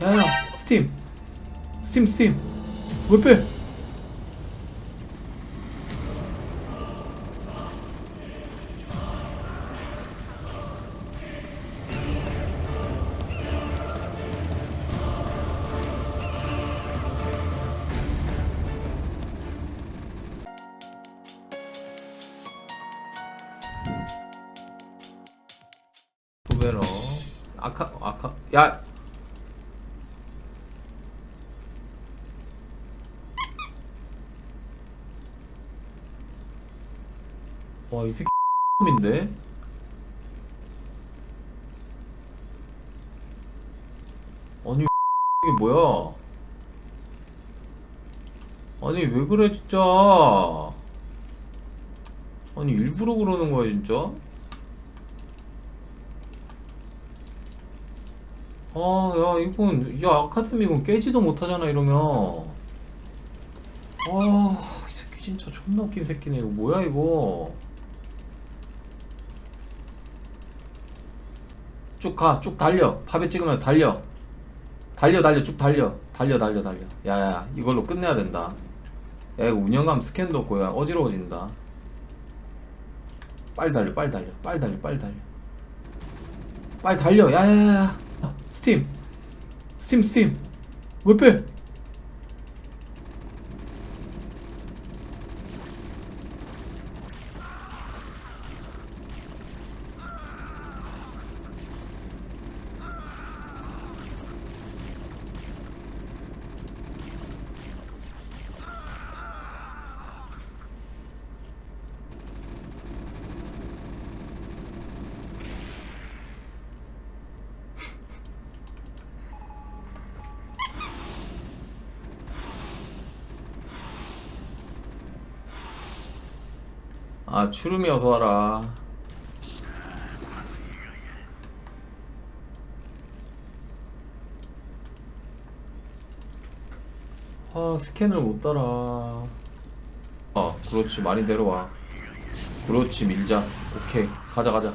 야야 스팀. 스팀 스팀. 왜 빼? 도베러 아카 아카. 야 와, 이 새끼 인데 아니 이게 뭐야? 아니 왜 그래 진짜? 아니 일부러 그러는 거야 진짜? 아, 야 이건 야 아카데미 이건 깨지도 못하잖아 이러면. 아, 이 새끼 진짜 존나 웃긴 새끼네 이거 뭐야 이거? 쭉 가, 쭉 달려. 팝에 찍으면서 달려. 달려, 달려, 쭉 달려. 달려, 달려, 달려. 야, 야, 이걸로 끝내야 된다. 야, 이거 운영감 스캔도 없고, 야, 어지러워진다. 빨리 달려, 빨리 달려, 빨리 달려, 빨리 달려. 빨리 달려, 야, 야, 야, 야. 스팀. 스팀, 스팀. 왜 빼? 아, 추름이 어서 와라. 아, 스캔을 못 따라. 아, 그렇지. 많이 내려와. 그렇지, 밀자. 오케이. 가자, 가자.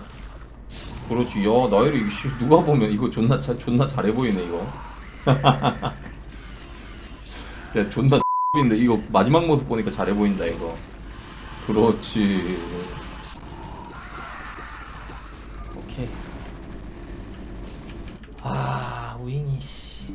그렇지. 야, 나이를 누가 보면 이거 존나 차, 존나 잘해 보이네, 이거. 야, 존나 인데 이거 마지막 모습 보니까 잘해 보인다, 이거. 그렇지. 오케이. 아, 우잉이 씨.